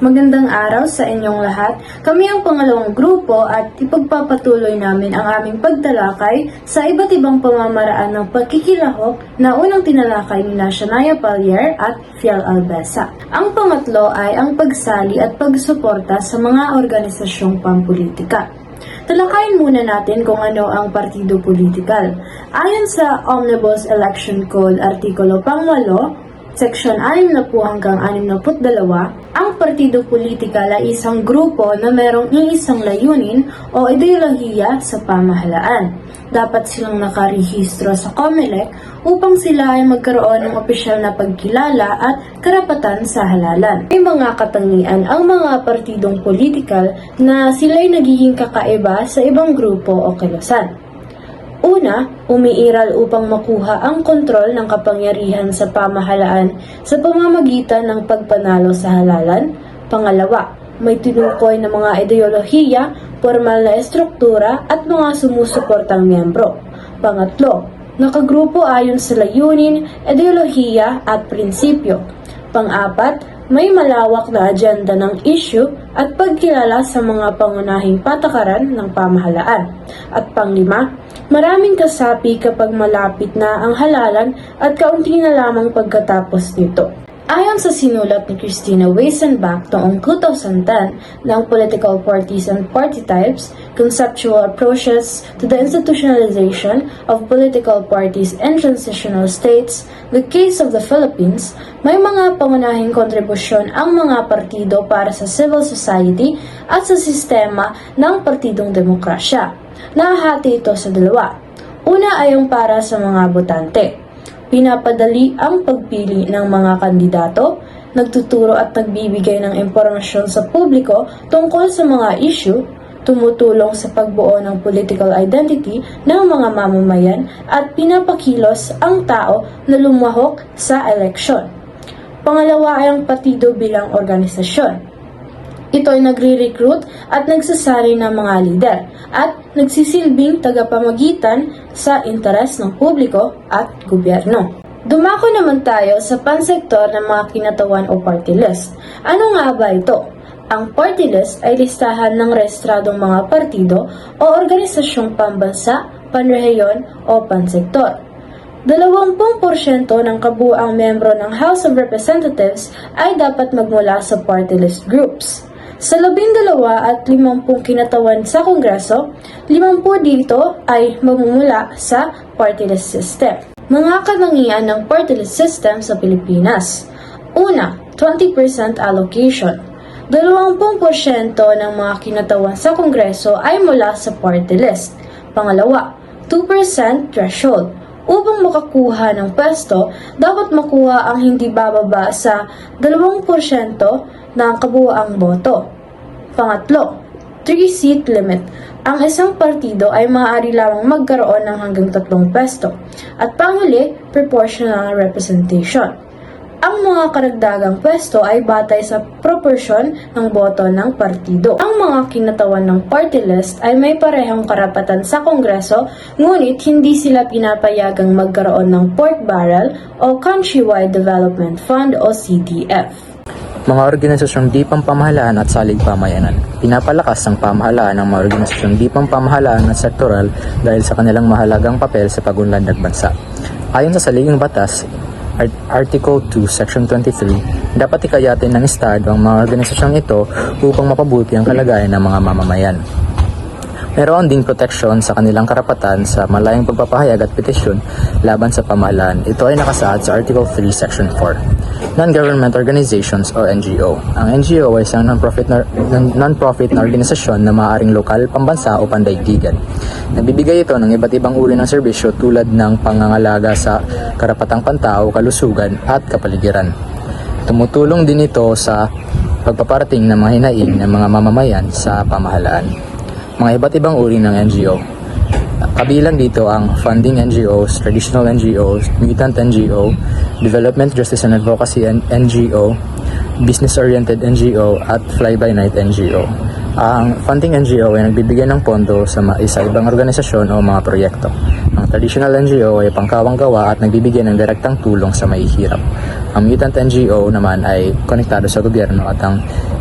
Magandang araw sa inyong lahat. Kami ang pangalawang grupo at ipagpapatuloy namin ang aming pagtalakay sa iba't ibang pamamaraan ng pagkikilahok na unang tinalakay ni Shania Pallier at Fiel Albesa. Ang pangatlo ay ang pagsali at pagsuporta sa mga organisasyong pampolitika. Talakayin muna natin kung ano ang partido politikal. Ayon sa Omnibus Election Code Artikulo Pangwalo, Section 6 na po hanggang 62, ang partido politikal ay isang grupo na merong iisang layunin o ideolohiya sa pamahalaan. Dapat silang nakarehistro sa COMELEC upang sila ay magkaroon ng opisyal na pagkilala at karapatan sa halalan. May mga katangian ang mga partidong politikal na sila'y nagiging kakaiba sa ibang grupo o kilusan. Una, umiiral upang makuha ang kontrol ng kapangyarihan sa pamahalaan sa pamamagitan ng pagpanalo sa halalan. Pangalawa, may tinukoy na mga ideolohiya, formal na estruktura at mga sumusuportang miyembro. Pangatlo, nakagrupo ayon sa layunin, ideolohiya at prinsipyo. Pang-apat, may malawak na agenda ng issue at pagkilala sa mga pangunahing patakaran ng pamahalaan. At panglima, maraming kasapi kapag malapit na ang halalan at kaunti na lamang pagkatapos nito. Ayon sa sinulat ni Christina Weisenbach noong 2010 ng Political Parties and Party Types, Conceptual Approaches to the Institutionalization of Political Parties in Transitional States, The Case of the Philippines, may mga pangunahing kontribusyon ang mga partido para sa civil society at sa sistema ng partidong demokrasya. Nahahati ito sa dalawa. Una ay ang para sa mga botante. Pinapadali ang pagpili ng mga kandidato, nagtuturo at nagbibigay ng impormasyon sa publiko tungkol sa mga issue, tumutulong sa pagbuo ng political identity ng mga mamamayan at pinapakilos ang tao na lumahok sa eleksyon. Pangalawa ay ang partido bilang organisasyon. Ito ay nagre-recruit at nagsasari ng mga leader at nagsisilbing tagapamagitan sa interes ng publiko at gobyerno. Dumako naman tayo sa pansektor ng mga kinatawan o party list. Ano nga ba ito? Ang party list ay listahan ng rehistradong mga partido o organisasyong pambansa, panrehiyon o pansektor. 20% ng kabuang membro ng House of Representatives ay dapat magmula sa party list groups. Sa labing dalawa at limampung kinatawan sa Kongreso, limampu dito ay mamumula sa party list system. Mga katangian ng party list system sa Pilipinas. Una, 20% allocation. 20% ng mga kinatawan sa Kongreso ay mula sa party list. Pangalawa, 2% threshold. Upang makakuha ng pwesto, dapat makuha ang hindi bababa sa 2% ng kabuuang boto. Pangatlo, 3-seat limit. Ang isang partido ay maaari lamang magkaroon ng hanggang tatlong pwesto. At panghuli, proportional representation. Ang mga karagdagang pwesto ay batay sa proportion ng boto ng partido. Ang mga kinatawan ng party list ay may parehong karapatan sa Kongreso, ngunit hindi sila pinapayagang magkaroon ng pork barrel o Countrywide Development Fund o CDF. Mga organisasyong di pampamahalaan at salig pamayanan. Pinapalakas ang pamahalaan ng mga organisasyong di pampamahalaan at sektoral dahil sa kanilang mahalagang papel sa pagunlad ng bansa. Ayon sa saligang batas, Art- Article 2, Section 23, dapat ikayatin ng Estado ang mga organisasyong ito upang mapabuti ang kalagayan ng mga mamamayan. Meron ding proteksyon sa kanilang karapatan sa malayang pagpapahayag at petisyon laban sa pamahalaan. Ito ay nakasaad sa Article 3, Section 4. Non-government organizations o NGO. Ang NGO ay isang non-profit na, non- non-profit na organisasyon na maaaring lokal, pambansa o pandaigdigan. Nagbibigay ito ng iba't ibang uri ng serbisyo tulad ng pangangalaga sa karapatang pantao, kalusugan at kapaligiran. Tumutulong din ito sa pagpaparating ng mga hinaing ng mga mamamayan sa pamahalaan. Mga iba't ibang uri ng NGO. Kabilang dito ang funding NGOs, traditional NGOs, mutant NGO, development justice and advocacy NGO, business-oriented NGO at fly-by-night NGO. Ang funding NGO ay nagbibigay ng pondo sa mga isa ibang organisasyon o mga proyekto. Ang traditional NGO ay pangkawang gawa at nagbibigay ng direktang tulong sa mahihirap. Ang mutant NGO naman ay konektado sa gobyerno at ang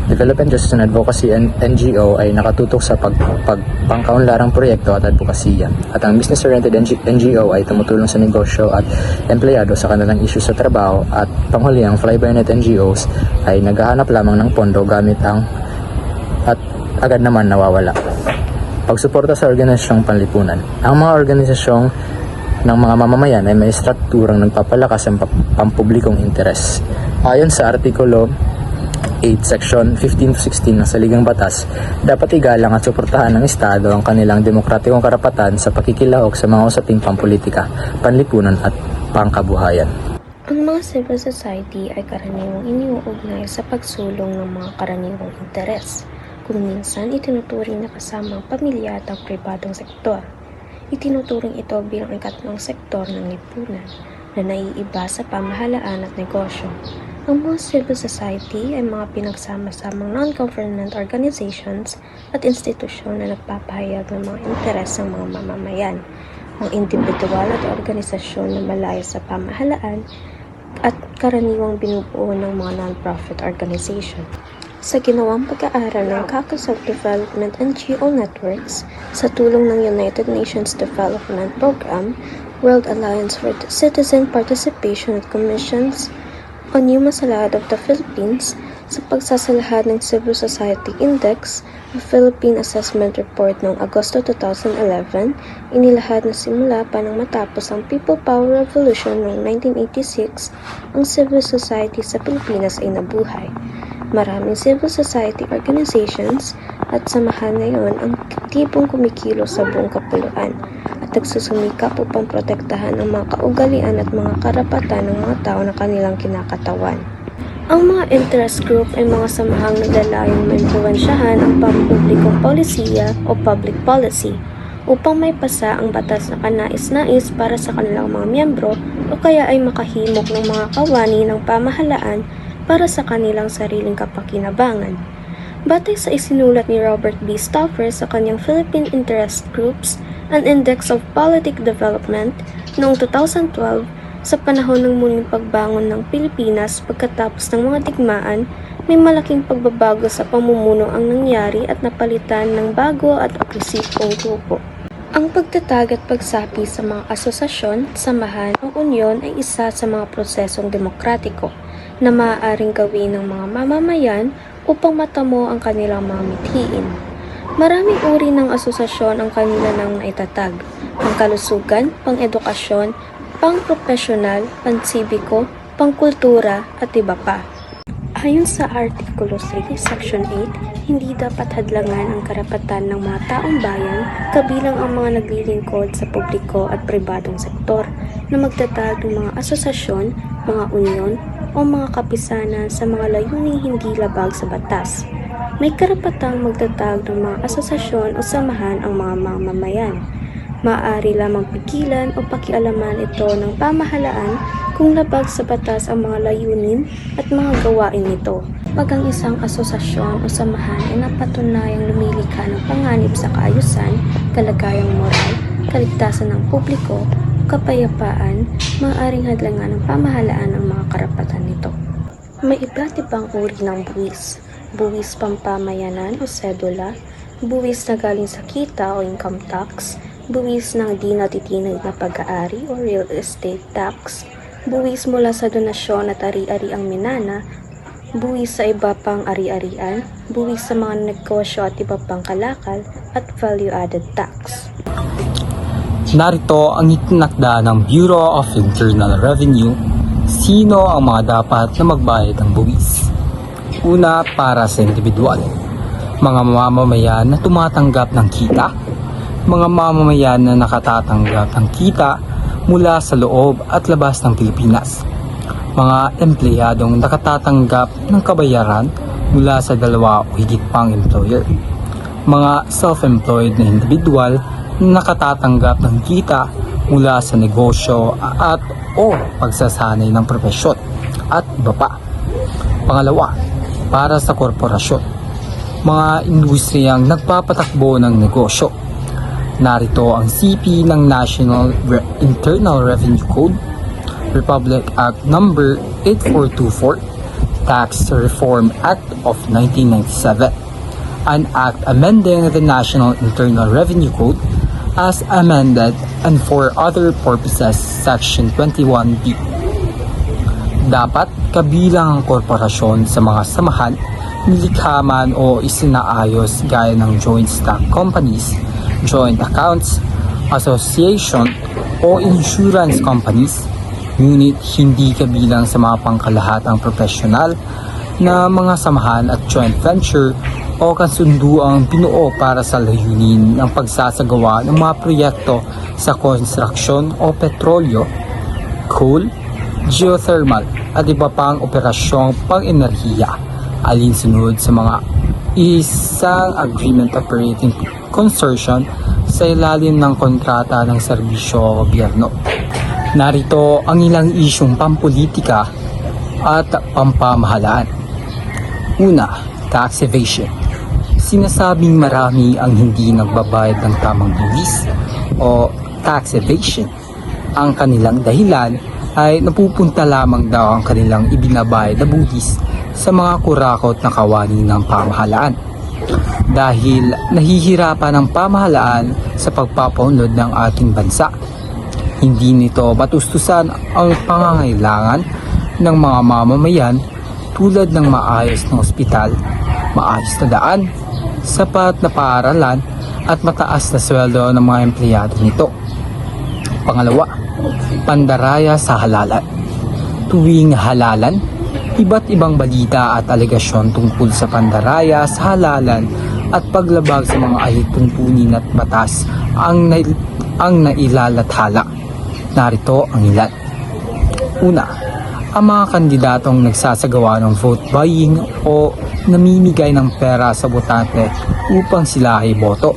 Development Justice and Advocacy NGO ay nakatutok sa pag, pagpangkaunlarang proyekto at advokasya. At ang business-oriented NG- NGO ay tumutulong sa negosyo at empleyado sa kanilang issue sa trabaho at panghuli ang Fly-by-Net NGOs ay naghahanap lamang ng pondo gamit ang at agad naman nawawala. Pagsuporta sa organisasyong panlipunan. Ang mga organisasyong ng mga mamamayan ay may strukturang nagpapalakas ng pap- pampublikong interes. Ayon sa Artikulo 8, Section 15 to 16 ng Saligang Batas, dapat igalang at suportahan ng Estado ang kanilang demokratikong karapatan sa pakikilahok sa mga usaping pampolitika, panlipunan at pangkabuhayan. Ang mga civil society ay karaniwang iniuugnay sa pagsulong ng mga karaniwang interes, kung minsan itinuturing na kasama ang pamilya at ang pribadong sektor. Itinuturing ito bilang ikatlong sektor ng lipunan na naiiba sa pamahalaan at negosyo. Ang mga civil society ay mga pinagsama-samang non-government organizations at institusyon na nagpapahayag ng mga interes ng mga mamamayan, mga individual at organisasyon na malayo sa pamahalaan at karaniwang binubuo ng mga non-profit organization. Sa ginawang pag-aaral ng Caucus of Development NGO Networks sa tulong ng United Nations Development Program, World Alliance for Citizen Participation at Commissions on Human Salad of the Philippines sa pagsasalahad ng Civil Society Index o Philippine Assessment Report noong Agosto 2011, inilahad na simula pa nang matapos ang People Power Revolution noong 1986, ang civil society sa Pilipinas ay nabuhay. Maraming civil society organizations at samahan ngayon ang aktibong kumikilo sa buong kapuluan at nagsusumikap upang protektahan ang mga kaugalian at mga karapatan ng mga tao na kanilang kinakatawan. Ang mga interest group ay mga samahang naglalayong maimpluwensyahan ang pampublikong polisiya o public policy upang may pasa ang batas na kanais-nais para sa kanilang mga miyembro o kaya ay makahimok ng mga kawani ng pamahalaan para sa kanilang sariling kapakinabangan. Batay sa isinulat ni Robert B. Stauffer sa kanyang Philippine Interest Groups, an Index of Politic Development noong 2012, sa panahon ng muling pagbangon ng Pilipinas pagkatapos ng mga digmaan, may malaking pagbabago sa pamumuno ang nangyari at napalitan ng bago at agresibong grupo. Ang pagtatag at pagsapi sa mga asosasyon, samahan o unyon ay isa sa mga prosesong demokratiko na maaaring gawin ng mga mamamayan upang matamo ang kanilang mga mithiin. Maraming uri ng asosasyon ang kanila nang naitatag. Ang kalusugan, pang-edukasyon, pang-profesional, pansibiko, pangkultura at iba pa. Ayon sa Artikulo 3, Section 8, hindi dapat hadlangan ang karapatan ng mga taong bayan kabilang ang mga naglilingkod sa publiko at pribadong sektor na magtatag ng mga asosasyon, mga unyon o mga kapisanan sa mga layuning hindi labag sa batas. May karapatang magtatag ng mga asosasyon o samahan ang mga mamamayan. Maaari lamang pigilan o pakialaman ito ng pamahalaan kung labag sa batas ang mga layunin at mga gawain nito. Pag ang isang asosasyon o samahan ay napatunayang lumilikha ng panganib sa kaayusan, kalagayang moral, kaligtasan ng publiko, kapayapaan, maaaring hadlangan ng pamahalaan ang mga karapatan nito. May iba't ibang uri ng buwis. Buwis pampamayanan o sedula, buwis na galing sa kita o income tax, buwis ng di natitinag na pag-aari o real estate tax, buwis mula sa donasyon at ari-ariang minana, buwis sa iba pang ari-arian, buwis sa mga negosyo at iba pang kalakal, at value-added tax. Narito ang itinakda ng Bureau of Internal Revenue sino ang mga dapat na magbayad ng buwis. Una, para sa individual. Mga mamamayan na tumatanggap ng kita. Mga mamamayan na nakatatanggap ng kita mula sa loob at labas ng Pilipinas. Mga empleyadong nakatatanggap ng kabayaran mula sa dalawa o higit pang employer mga self-employed na individual nakatatanggap ng kita mula sa negosyo at o pagsasanay ng propesyon at iba pa. Pangalawa, para sa korporasyon, mga industriyang nagpapatakbo ng negosyo. Narito ang CP ng National Re- Internal Revenue Code, Republic Act Number 8424, Tax Reform Act of 1997, an act amending the National Internal Revenue Code as amended and for other purposes Section 21B. Dapat kabilang ang korporasyon sa mga samahan, nilikha man o isinaayos gaya ng joint stock companies, joint accounts, association o insurance companies, ngunit hindi kabilang sa mga pangkalahatang profesional na mga samahan at joint venture o kasunduang binuo para sa layunin ng pagsasagawa ng mga proyekto sa construction o petrolyo, coal, geothermal at iba pang operasyong pang-enerhiya alinsunod sa mga isang agreement operating consortium sa ilalim ng kontrata ng serbisyo gobyerno. Narito ang ilang isyong pampolitika at pampamahalaan. Una, tax evasion. Sinasabing marami ang hindi nagbabayad ng tamang buwis o tax evasion. Ang kanilang dahilan ay napupunta lamang daw ang kanilang ibinabayad na buwis sa mga kurakot na kawani ng pamahalaan. Dahil nahihirapan ang pamahalaan sa pagpapaunlad ng ating bansa. Hindi nito matustusan ang pangangailangan ng mga mamamayan tulad ng maayos na ospital, maayos na daan, sapat na paaralan at mataas na sweldo ng mga empleyado nito. Pangalawa, pandaraya sa halalan. Tuwing halalan, iba't ibang balita at alegasyon tungkol sa pandaraya sa halalan at paglabag sa mga alituntunin at batas ang, na, ang nailalathala. Narito ang ilan. Una, ang mga kandidatong nagsasagawa ng vote buying o namimigay ng pera sa botante upang sila ay boto.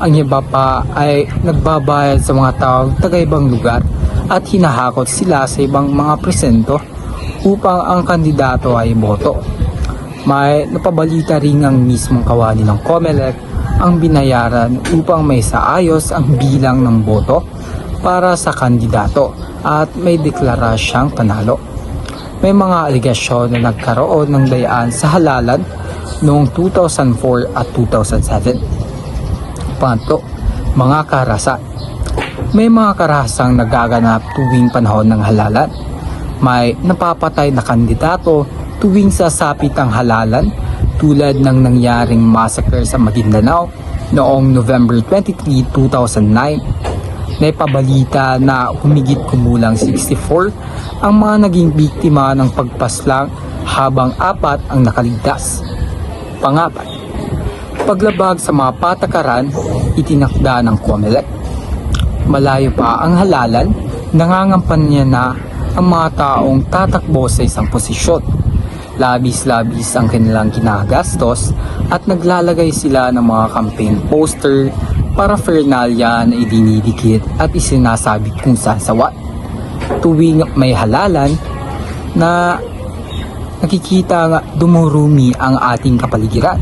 Ang iba pa ay nagbabayad sa mga taong taga-ibang lugar at hinahakot sila sa ibang mga presento upang ang kandidato ay boto. May napabalita rin ang mismong kawani ng COMELEC ang binayaran upang may saayos ang bilang ng boto para sa kandidato at may deklara siyang panalo. May mga aligasyon na nagkaroon ng dayaan sa halalan noong 2004 at 2007. Pangatlo, mga karahasan. May mga karahasang nagaganap tuwing panahon ng halalan. May napapatay na kandidato tuwing sasapit ang halalan tulad ng nangyaring massacre sa Maguindanao noong November 23, 2009. May pabalita na humigit kumulang 64 ang mga naging biktima ng pagpaslang habang apat ang nakaligtas. Pangapat, paglabag sa mga patakaran itinakda ng COMELEC. Malayo pa ang halalan, nangangampanya na ang mga taong tatakbo sa isang posisyon. Labis-labis ang kanilang ginagastos at naglalagay sila ng mga campaign poster, paraphernalia na idinidikit at isinasabit kung saan sawa. Tuwing may halalan na nakikita nga dumurumi ang ating kapaligiran.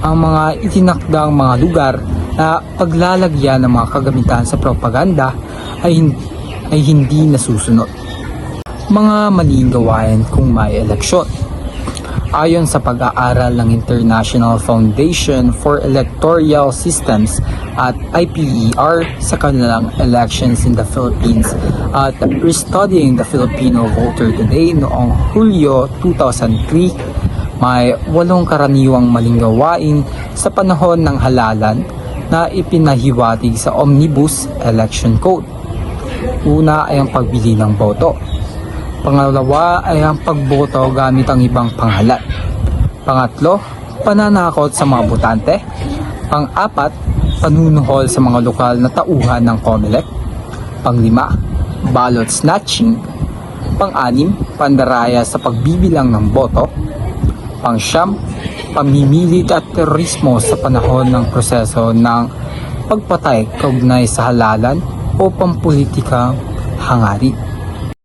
Ang mga itinakdang mga lugar na paglalagyan ng mga kagamitan sa propaganda ay, ay hindi nasusunod. Mga maling gawain kung may eleksyon. Ayon sa pag-aaral ng International Foundation for Electoral Systems at IPER sa kanilang elections in the Philippines at restudying the Filipino voter today noong Hulyo 2003, may walong karaniwang maling gawain sa panahon ng halalan na ipinahiwatig sa Omnibus Election Code. Una ay ang pagbili ng boto. Pangalawa ay ang pagboto gamit ang ibang pangalan. Pangatlo, pananakot sa mga botante. Pang-apat, panunuhol sa mga lokal na tauhan ng COMELEC. Panglima, ballot snatching. Pang-anim, pandaraya sa pagbibilang ng boto. Pangsyam, pamimilit at terorismo sa panahon ng proseso ng pagpatay kaugnay sa halalan o pampolitikang hangarin.